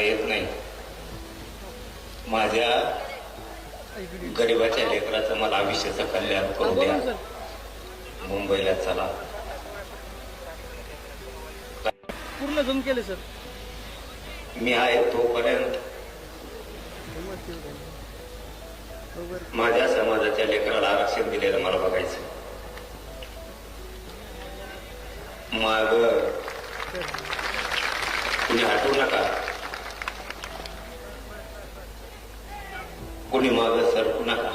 येत नाही. माझ्या गरिबाच्या लेकराचं मला आयुष्याचं कल्याण करू द्या. मुंबईला चला. पूर्ण झूम केले सर. मी आहे तोपर्यंत माझ्या समाजाच्या लेकराला आरक्षण दिलेलं मला बघायचं माग कुणी हटवू नका. कुणी माग सरकू नका.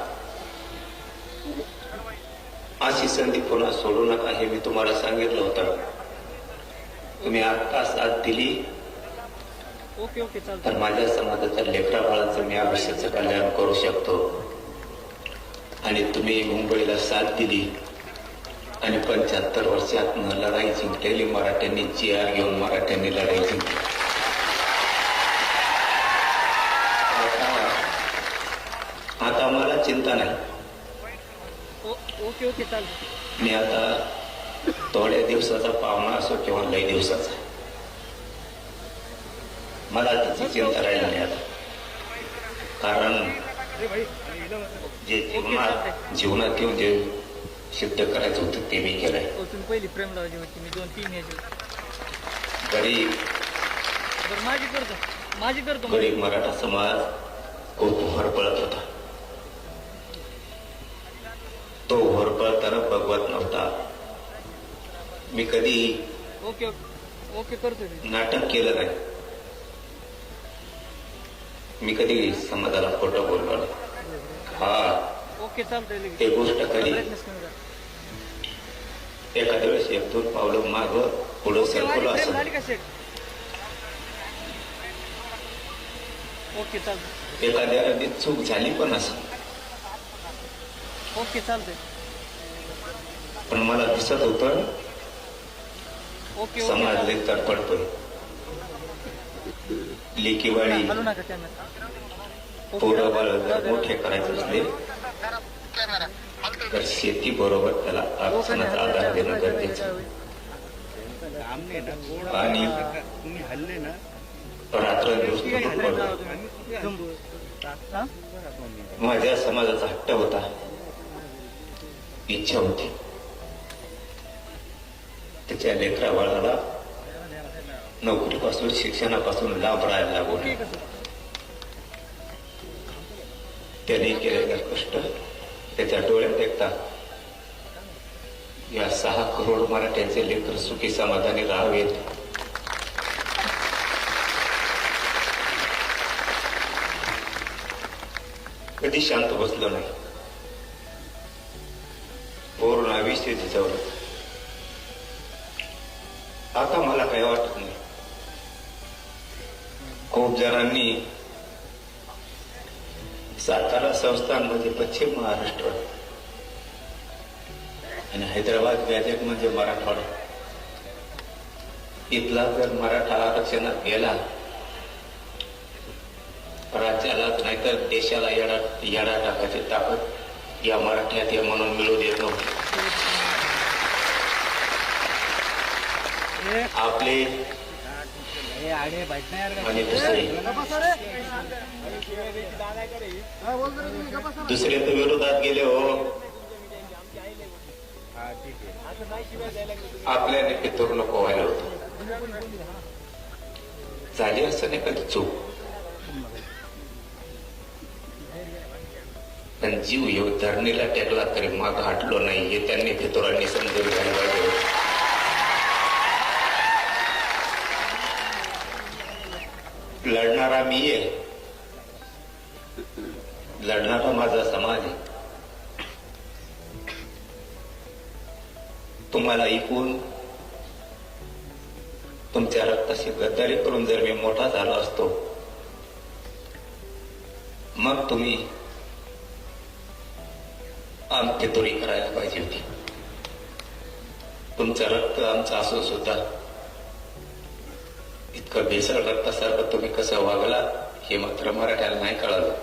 अशी संधी पुन्हा सोडू नका हे मी तुम्हाला सांगितलं होतं. तुम्ही आत्ता साथ दिली. ओके ओके चालतं तर माझ्या समाजाच्या लेकरा बाळाचं मी आयुष्याचं कल्याण करू शकतो. आणि तुम्ही मुंबईला साथ दिली. आणि पंच्याहत्तर वर्षात लढाई जिंकलेली मराठ्यांनी आर घेऊन मराठ्यांनी लढाई जिंकली आता मला चिंता नाही. ओ- ओके ओके चालतं मी आता थोड्या दिवसाचा पाहुणा असो किंवा लई दिवसाचा. मला त्याची चिंता राहिली नाही आता. कारण जे जीवनात जीवनात येऊन जे सिद्ध करायचं होतं ते मी केलंय. हो पहिली प्रेम लावायची होती मी दोन तीन गरीब माझी करतो माझी करतो गरीब मराठा समाज खूप होरपळत होता. मी कधी ओके ओके करतो नाटक केलं नाही. मी कधी समाजाला खोटं बोललो. हा. ओके चालतंय ते गोष्ट कधी. एखाद्या वेळेस एक दोन पावलं माग पुढं सरकलो असं. ओके चालतं एखाद्या वेळेस चूक झाली पण असं. ओके चालतंय. पण मला दिसत होतं ओके ओके समाज चालतंय. लई तडफडतोय लेकीवाडी पोरं बाळ जर. मोठे करायचे असले तर शेती बरोबर त्याला आरक्षणाचा आधार देणं गरजेचं आणि. जम्बो. हा? माझ्या समाजाचा हट्ट होता इच्छा होती त्याच्या लेकरा बाळाला नोकरीपासून शिक्षणापासून लाभ राहायला लागू नये त्याने केलेलं कष्ट त्याच्या डोळ्यात एकता. या सहा करोड मराठ्यांचे लेकर सुखी समाधानी राहावेत. कधी शांत बसलो नाही. पूर्ण आयुष्य झिजवलं आता मला काही वाटत नाही. खूप जणांनी सातारा संस्थांमध्ये पश्चिम महाराष्ट्र आणि हैदराबाद गॅजेट म्हणजे मराठवाडा. इथला जर मराठा आरक्षणात गेला राज्यालाच नाहीतर देशाला येडा येडा टाकायची ताकद या मराठ्यात या म्हणून मिळू देत नव्हती. आपले आणि दुसरे. दुसरे तर विरोधात गेले हो. आपल्याने पितूर नको व्हायला होतं. झाली असं नाही कधी चूक? पण जीव येऊ धरणीला टेकला तरी माग हटलो नाही हे त्यांनी फितुरांनी समजून घ्यायला पाहिजे. लढणारा मी आहे. लढणारा माझा समाज आहे. तुम्हाला ऐकून तुमच्या रक्ताशी गद्दारी करून जर मी मोठा झालो असतो मग तुम्ही आमची तोडी करायला पाहिजे होती. तुमचं रक्त आमचं असो सुद्धा इतकं भेसळ रक्तासारखं तुम्ही कसं वागला हे मात्र मराठ्याला नाही कळालं.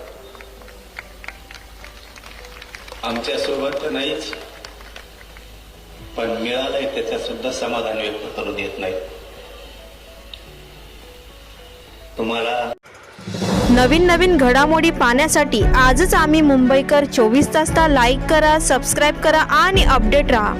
आमच्यासोबत तर नाहीच पण मिळालंय त्याच्यात सुद्धा समाधान व्यक्त करू देत नाही. तुम्हाला नवीन नवीन घडामोडी पाहण्यासाठी आजच आम्ही मुंबईकर चोवीस तासला लाईक करा सबस्क्राईब करा आणि अपडेट राहा.